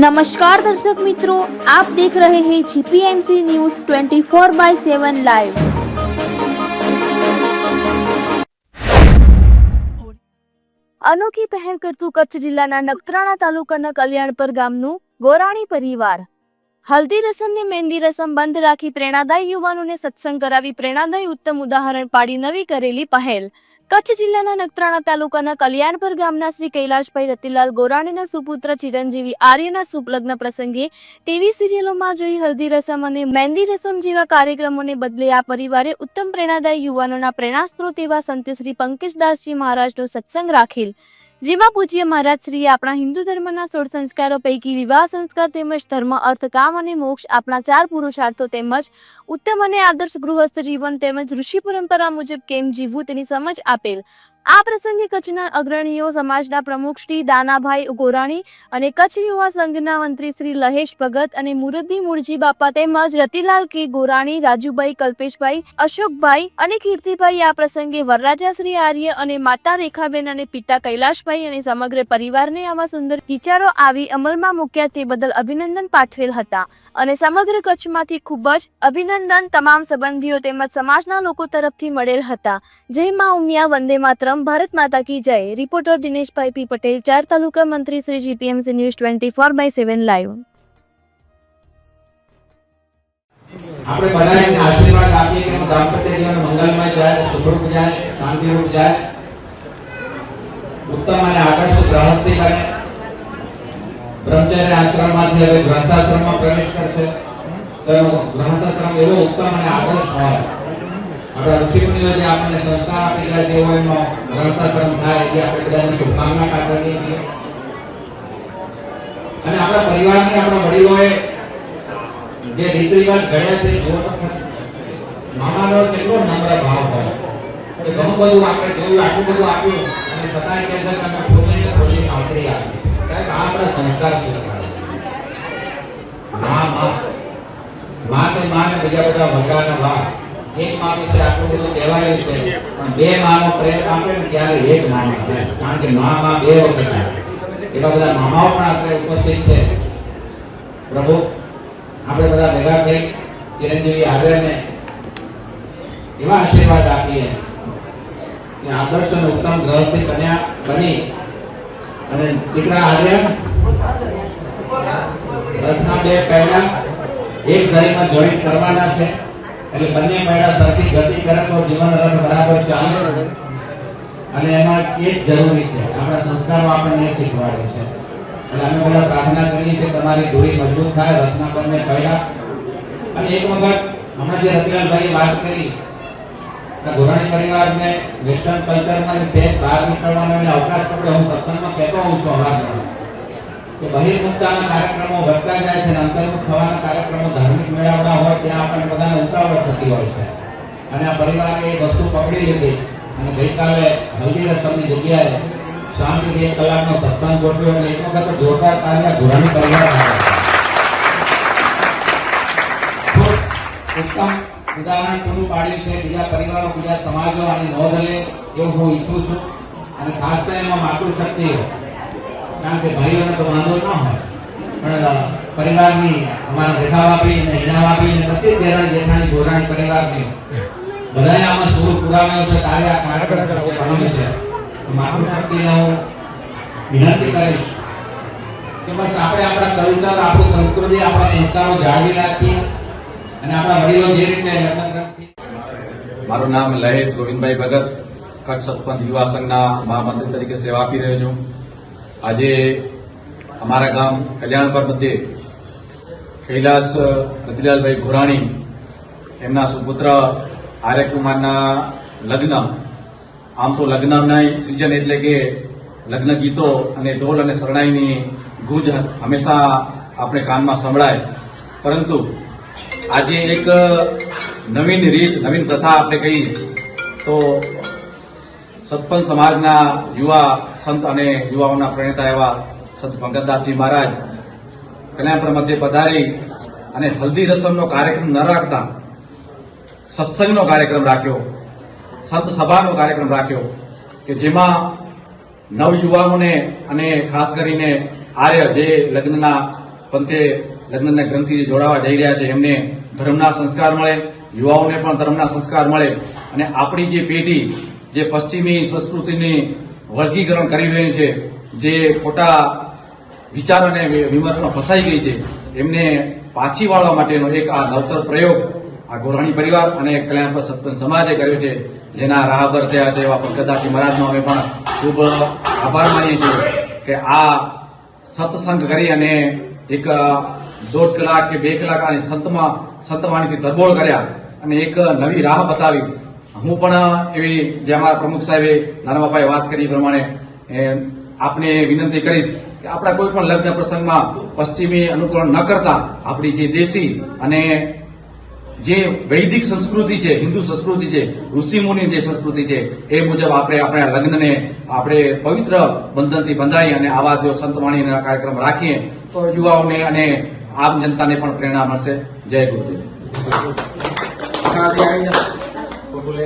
નમસ્કાર દર્શક મિત્રો આપ દેખ રહે હૈ જીપીએમસી ન્યૂઝ 24 બાય 7 લાઈવ અનોખી પહેલ કરતું કચ્છ જિલ્લાના નખત્રાણા તાલુકાના કલ્યાણપર ગામનું ગોરાણી પરિવાર. હલ્દી રસમ ને મહેંદી રસમ બંધ રાખી પ્રેરણાદાયી યુવાનોને સત્સંગ કરાવી પ્રેરણાદાયી ઉત્તમ ઉદાહરણ પાડી નવી કરેલી પહેલ. કચ્છ જિલ્લાના નખત્રાણા તાલુકાના કલ્યાણપર ગામના શ્રી કૈલાશભાઈ રતિલાલ ગોરાણીના સુપુત્ર ચિરંજીવી આર્યના સુપલગ્ન પ્રસંગે ટીવી સિરિયલોમાં જોઈ હલ્દી રસમ અને મહેંદી રસમ જેવા કાર્યક્રમોને બદલે આ પરિવારે ઉત્તમ પ્રેરણાદાયી યુવાનોના પ્રેરણાસ્ત્રોત એવા સંત શ્રી પંકજદાસજી મહારાજનો સત્સંગ રાખેલ. જેમાં પૂજ્ય મહારાજ મહારાજશ્રીએ આપણા હિન્દુ ધર્મના સોળ સંસ્કારો પૈકી વિવાહ સંસ્કાર તેમજ ધર્મ, અર્થ, કામ અને મોક્ષ આપણા ચાર પુરુષાર્થો તેમજ ઉત્તમ અને આદર્શ ગૃહસ્થ જીવન તેમજ ઋષિ પરંપરા મુજબ કેમ જીવવું તેની સમજ આપેલ. આ પ્રસંગે કચ્છના અગ્રણીઓ સમાજના પ્રમુખ શ્રી દાનાભાઈ ગોરાણી અને કચ્છ યુવા સંઘના મંત્રી શ્રી લહેશ ભગત અને મુરબ્બી મુરજી બાપા તેમજ રતિલાલ કે ગોરાણી, રાજુભાઈ, કલ્પેશભાઈ, અશોકભાઈ અને કીર્તિભાઈ આ પ્રસંગે વરરાજા શ્રી આર્ય અને માતા રેખાબેન અને પિતા કૈલાશભાઈ અને સમગ્ર પરિવારને આવા સુંદર વિચારો આવી અમલમાં મૂક્યા તે બદલ અભિનંદન પાઠવેલ હતા. અને સમગ્ર કચ્છમાંથી ખૂબ જ અભિનંદન તમામ સંબંધીઓ તેમજ સમાજના લોકો તરફથી મળેલ હતા. જય મા ઉમિયા, વંદે માતરમ. ભારત માતા કી જય. રિપોર્ટર દિનેશભાઈ પી પટેલ, ચાર તાલુકા મંત્રી Shri GPMC news twenty four by seven live. આપણે બધાને આશીર્વાદ આપીએ કે દાંપત્ય જીવન મંગલમય જાય, સુખરૂપ જાય, શાંતિરૂપ જાય. ઉત્તમ અને આદર્શ ગ્રહસ્થી બને. બ્રહ્મચર્ય આશ્રમમાંથી હવે ગ્રંથાશ્રમમાં પ્રવેશ કરશે. તો ગ્રંથાશ્રમ એવો ઉત્તમ અને આદર્શ હોય. આપણા ઋષિમુનિઓ જે આપણને સંસ્કાર આપી ગયા તેવો એનો ગ્રંથાશ્રમ થાય એ આપણે બધાને શુભકામના પાઠવીએ છીએ અને આપણા પરિવારની આપણા વડીલોએ જે રીત રિવાજ ઘડ્યા છે જો તો ખરી. મામાનો કેટલો નમ્ર ભાવ હોય કે ઘણું બધું આપણે જોયું આટલું બધું આપ્યું અને છતાંય કહે છે કે અમે ખોલીને ખોલી સાંકળી આપી સાહેબ આ આપણા સંસ્કાર શીખવાડે માં માં માં તો માં ને બીજા બધા વગાના વા એક માં વિશે આટલું કહેવાયું છે પણ બે માનો પ્રેમ આપે ને ત્યારે એક માનો છે કારણ કે માં માં બે વખત એવા બધા મામાઓ પણ આપણે ઉપસ્થિત છે. પ્રભુ, આપણે બધા ભેગા થઈ ચિરંજીવી આગ્રહને એવા આશીર્વાદ આપીએ કે આદર્શ અને ઉત્તમ ગ્રહસ્થી કન્યા બની અને દીકરા આર્ય રથના બે પહેલા એક ગાડીમાં જોઈન્ટ કરવાના છે. એટલે બંને પૈડા સરખી ગતિ કરે તો જીવન રથ બરાબર ચાલે અને એમાં એક જરૂરી છે. આપણા સંસ્કારો આપણને એ શીખવાડે છે. એટલે અમે બધા પ્રાર્થના કરીએ છીએ તમારી ધોરી મજબૂત થાય રત્ના બંને પૈડા અને એક વખત હમણાં જે રતિલાલભાઈ વાત કરી ધોરણી પરિવારને વેસ્ટર્ન કલ્ચરમાં જે બહાર નીકળવાનો અવકાશ પડે. હું સત્સંગમાં કહેતો હોઉં છું અવારનવાર કે બહિર્મુખતાના કાર્યક્રમો વધતા જાય છે અને અંતર્મુખ થવાના કાર્યક્રમો ધાર્મિક મેળાવડા હોય ત્યાં આપણને ઉતાવળ થતી હોય છે. અને આ પરિવારે એ વસ્તુ પકડી લીધી અને ગઈકાલે હલ્દી રસમની જગ્યાએ સત્સંગ ગોઠવ્યો અને એક વખત જોરદાર તાલિયા પરિવાર. ઉત્તમ ઉદાહરણ પૂરું પાડ્યું છે. બીજા પરિવારો, બીજા સમાજો, આની નોંધ એવું હું ઈચ્છું છું. અને ખાસ કરીને માતૃશક્તિ કારણ કે ભાઈઓને તો વાંધો ન હોય. પણ પરિવારની અમારા રેખાવાપી અને હીણાવાપી અને બધી જ જેઠાણી જેઠાણી ગોરાણી પરિવારની. બધાએ આમાં સૂર પુરાવ્યો છે, તારે આ કાર્યક્રમ છે. મારું માતૃશક્તિને હું વિનંતી કરીશ કે બસ આપણે આપણા કલ્ચર, આપણી સંસ્કૃતિ, આપણા સંસ્કારો જાળવી રાખીએ અને આપણા વડીલો જે રીતે લગ્ન મારું નામ લહેશ ગોવિંદભાઈ ભગત, કચ્છ સતપંથ યુવા સંઘના મહામંત્રી તરીકે સેવા આપી રહ્યો છું. આજે અમારા ગામ કલ્યાણપર મધ્યે કૈલાસ રતિલાલભાઈ ઘોરાણી, એમના સુપુત્ર આર્યકુમારના લગ્ન, આમ તો લગ્નના સિઝન એટલે કે લગ્ન ગીતો અને ઢોલ અને શરણાઈની ગુંજ હંમેશા આપણે કાનમાં સંભળાય. પરંતુ આજે એક નવીન રીત, નવીન પ્રથા આપણે કહી તો સતપંચ સમાજના યુવા સંત અને યુવાઓના પ્રણેતા એવા સંત ભગતદાસજી મહારાજ કલ્યાણપુર મધ્ય પધારી અને હલ્દી રસમનો કાર્યક્રમ ન રાખતા સત્સંગનો કાર્યક્રમ રાખ્યો, સંત સભાનો કાર્યક્રમ રાખ્યો કે જેમાં નવયુવાનોને અને ખાસ કરીને આર્ય જે લગ્નના પંથે લગ્નના ગ્રંથિ જોડાવા જઈ રહ્યા છે, એમને ધર્મના સંસ્કાર મળે, યુવાઓને પણ ધર્મના સંસ્કાર મળે અને આપણી જે પેઢી જે પશ્ચિમી સંસ્કૃતિની વર્ગીકરણ કરી રહી છે, જે ખોટા વિચાર અને વિમર્શમાં ફસાઈ ગઈ છે, એમને પાછી વાળવા માટેનો એક આ નવતર પ્રયોગ આ ગોરાણી પરિવાર અને કલ્યાણપર સત્પંચ સમાજે કર્યો છે. જેના રાહબર થયા છે એવા પંકજદાસજી મહારાજનો અમે પણ ખૂબ આભાર માનીએ છીએ કે આ સત્સંગ કરી અને એક દોઢ કલાક કે બે કલાક આ સંતમાં, સંતવાણીથી તરબોળ કર્યા અને એક નવી રાહ બતાવી. હું પણ એવી જે અમારા પ્રમુખ સાહેબે નાના બાપાએ વાત કરી પ્રમાણે આપને વિનંતી કરીશ કે આપણા કોઈ પણ લગ્ન પ્રસંગમાં પશ્ચિમી અનુકરણ ન કરતા આપણી જે દેશી અને જે વૈદિક સંસ્કૃતિ છે, હિન્દુ સંસ્કૃતિ છે ઋષિમુનિ જે સંસ્કૃતિ છે, એ મુજબ આપણે આપણા લગ્નને આપણે પવિત્ર બંધનથી બંધાઈ અને આવા જો સંતવાણીના કાર્યક્રમ રાખીએ, તો યુવાઓને અને આમ જનતાને પણ પ્રેરણા મળશે. જય ગુરુદેવ. આજે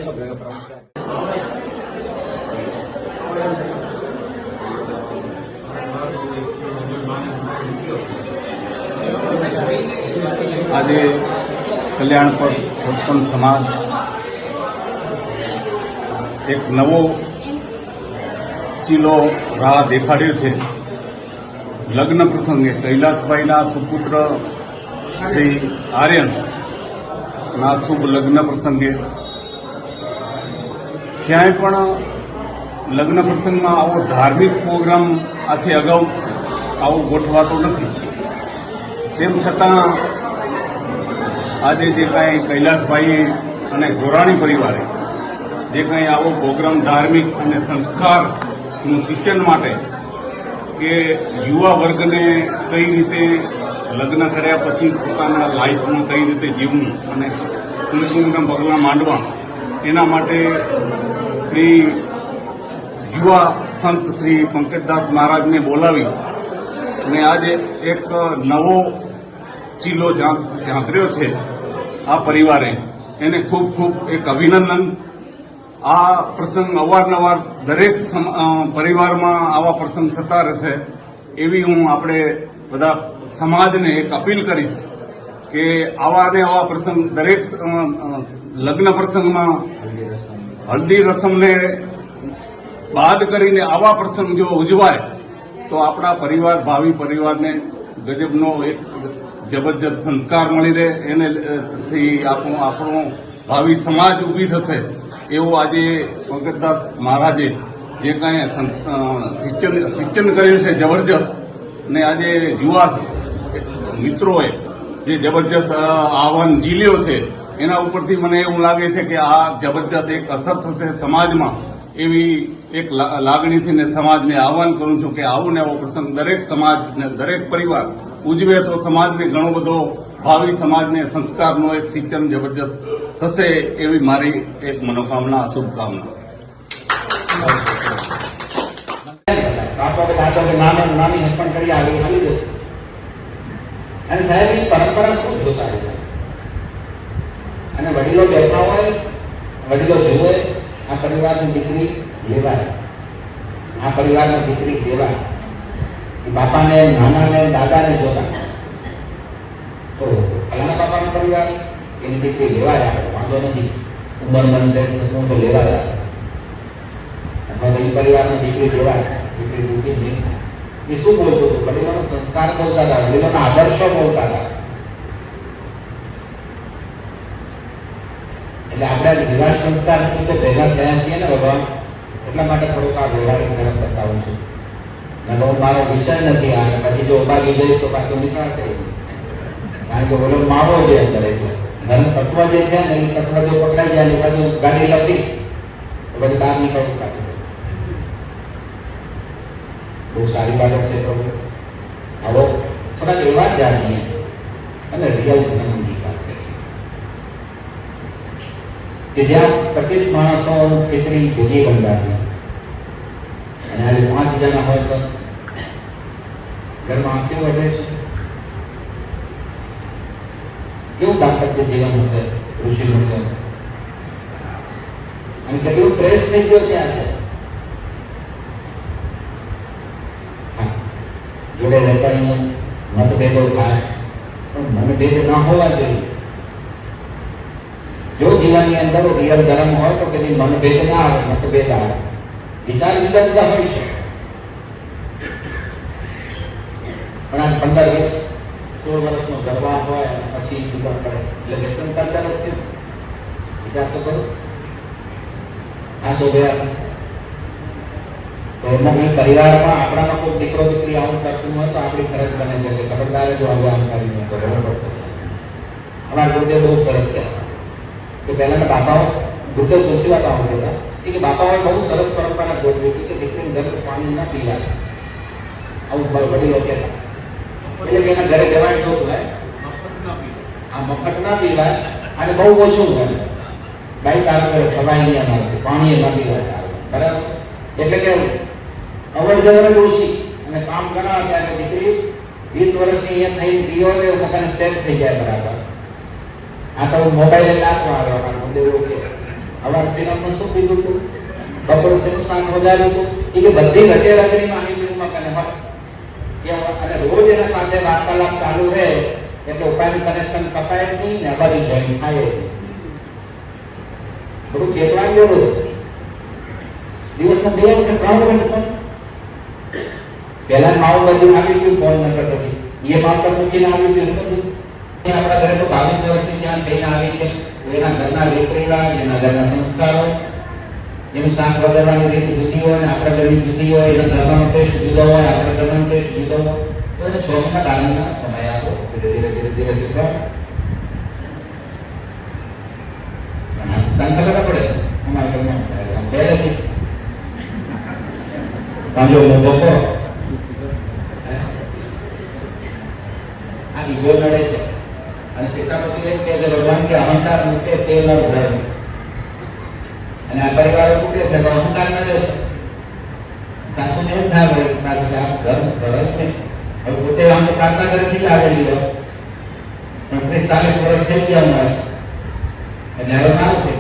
કલ્યાણ પર સત્પંચ સમાજ એક નવો ચીલો રાહ દેખાડ્યો છે. લગ્ન પ્રસંગે કૈલાસભાઈના સુપુત્ર શ્રી આર્યન ના શુભ લગ્ન પ્રસંગે ક્યાંય પણ લગ્ન પ્રસંગમાં આવો ધાર્મિક પ્રોગ્રામ આથી અગાઉ આવો ગોઠવાતો નથી. તેમ છતાં આજે જે કાંઈ કૈલાસભાઈ અને ગોરાણી પરિવારે જે કંઈ આવો પ્રોગ્રામ ધાર્મિક અને સંસ્કારનું સૂચન માટે કે યુવા વર્ગને કઈ રીતે લગ્ન કર્યા પછી પોતાના લાઈફમાં કઈ રીતે જીવવું અને કુમકુમના પગલાં માંડવા એના માટે શ્રી યુવા સંત શ્રી પંકજદાસ મહારાજને બોલાવી અને આજે એક નવો ચીલો ઝાં- ઝાંખર્યો છે આ પરિવારે. એને ખૂબ ખૂબ એક અભિનંદન. આ પ્રસંગ અવારનવાર દરેક પરિવારમાં આવા પ્રસંગ થતા રહેશે. એવી હું આપણે બધા સમાજને એક અપીલ કરીશ. કે આવા ને આવા પ્રસંગ, દરેક લગ્ન પ્રસંગમાં હલ્દી રસમને બાદ કરીને આવા પ્રસંગ જો ઉજવાય, તો આપણા પરિવાર, ભાવિ પરિવારને ગજબનો એક જબરજસ્ત સંસ્કાર મળી રહે. એને આપણું, આપણો ભાવિ સમાજ ઊભી થશે. એવો આજે પંકજદાસ મહારાજે જે કાંઈ સિંચન સિંચન કર્યું છે, જબરજસ્ત. ને આજે યુવા મિત્રોએ જે જબરજસ્ત આહવાન ઝીલ્યો છે, એના ઉપરથી મને એવું લાગે છે કે આ જબરજસ્ત એક અસર થશે સમાજમાં એવી એક લાગણીથી ને સમાજને આહવાન કરું છું કે આવું ને આવો પ્રસંગ દરેક સમાજ ને, દરેક પરિવાર ઉજવે તો સમાજને ઘણો બધો ભાવિ સમાજને સંસ્કારનો એક સિંચન જબરજસ્ત થશે એવી મારી એક મનોકામના, શુભકામના. નામે હપણ કરી આવી અને સાહેબ એ પરંપરા શું જોતા હોય અને વડીલો બેઠા હોય, વડીલો જુએ, આ પરિવારની દીકરી લેવાય, આ પરિવારની દીકરી લેવાય બાપાને, નાનાને, દાદાને જોતા તો ફલાણા બાપાનો પરિવાર એની દીકરી લેવાય આપણે, વાંધો નથી. ઉંમર બનશે હું તો લેવાય. અથવા તો એ પરિવારની દીકરી લેવાય દીકરી દીકરી નહીં એ શું બોલતો હતો વડીલોનો સંસ્કાર બોલતા હતા વડીલોના આદર્શો બોલતા હતા. એટલે આપણે વિવાહ સંસ્કાર તો ભેગા થયા છીએ ને ભગવાન, એટલા માટે થોડુંક આ વ્યવહારિક તરફ બતાવું છું. અને હું મારો વિષય નથી આ, પછી જો ઉપાડી જઈશ તો પાછું નીકળશે કારણ કે ઓલો માવો જે અંદર એટલે, ધર્મ તત્વ જે છે ને એ તત્વ જો પકડાઈ જાય ને પાછું ગાડી લપી, તો પછી બહાર નીકળવું કાઢી. બહુ સારી બાબત છે પ્રભુ આવો થોડાક એવા જાણીએ અને રિયલ અંગીકાર કરીએ. કે જ્યાં પચીસ માણસો ખીચડી ભેગી બંધાતી. અને આજે પાંચ હજારના હોય તો ઘરમાં કેવું વધે છે? કેવું દાંપત્ય જીવન હશે ઋષિ મંડળ અને કેટલું પ્રેસ થઈ ગયો છે આજે હા જોડે અહીંયા મતભેદો થાય. પણ મનભેદ ન હોવા જોઈએ. જો જીવનની અંદર રિયલ ધર્મ હોય તો કદી મનભેદ ના આવે, મતભેદ આવે. વિચાર જુદા જુદા હોય છે. પણ આ પંદર વીસ, સોળ વર્ષનો ગરબા હોય પછી જુદા પડે. એટલે વેસ્ટર્ન કલ્ચર જ વિચાર તો કરો. આ શોધ્યા તો એમાં કોઈ પરિવારમાં આપણામાં કોઈ દીકરો દીકરી આવું કરતું હોય તો આપણી ફરજ બને છે કે ખબરદાર જો આવું આમ કરી તો રહેવું પડશે અમારા ગુરુદેવ બહુ સરસ કહેતા. કે પહેલાના બાપાઓ, ગુરુદેવ જોશી બાપા આવું કહેતા. કે બાપાઓએ બહુ સરસ પરંપરા ગોઠવી હતી કે દીકરીને ઘરે પાણી ના પીવાય આવું બ- વડીલો કહેતા. એટલે કે એના ઘરે જવાય શું હોય આ મફત ના પીવાય અને બહુ ઓછું હોય. બાઈક આવે સવાય નહીં અમારે. પાણી એ ના પીવાય બરાબર? એટલે કે અવર જવર જ અને કામ કરાવે ત્યારે દીકરી વીસ વર્ષની અહીંયા થઈ દીવો ને પોતાને થઈ જાય બરાબર. આ તો મોબાઈલ નાખવા આવ્યો કે. અવાર સિનેમા શું કીધું તું? બપોર સિનેમા શાક વધાર્યું હતું એ કે બધી ઘટે કને હોય કે અને રોજ એના સાથે વાર્તાલાપ ચાલુ રહે એટલે ઉપાયનું કનેક્શન કપાય નહીં ને અમારી જોઈન થાય થોડું ચેતવાનું બધું છે દિવસમાં બે વખત, ત્રણ વખત ફોન પહેલા બધી આવી ગયું ફોન નંબર પછી. એ માત્ર મૂકીને આવી ગયું બધું. આપણા ઘરે તો બાવીસ વર્ષની ધ્યાન થઈને આવી છે. એના ઘરના રેપરેલા એના ઘરના સંસ્કારો, એનું શાક વગાડવાની રીત જુદી હોય આપણા ઘરની જુદી હોય, એના ધર્મનો ટેસ્ટ જુદો હોય, આપણા ધર્મનો ટેસ્ટ જુદો હોય, તો એને છ મહિના, બાર સમય આપો. ધીરે ધીરે ધીરે ધીરે શીખવા તને ખબર પડે. અમારા ઘરમાં પહેલેથી પાંજો મોટો કરો આ ઈગો લડે છે. અને શિક્ષાપતિ એમ કહે ભગવાન કે અહંકાર મૂકે તે લડ ભરાય અને આ પરિવારો તૂટે છે, તો અહંકાર નડે છે. સાસુને એવું થાય વળી સાસુ કે આ ધર્મ ઘર જ હવે પોતે આમ તો પ્રાર્થના ઘરેથી લાવેલી હોય. પણ ત્રીસ ચાલીસ વર્ષ થઈ ગયા હોય. એટલે હવે મારું છે.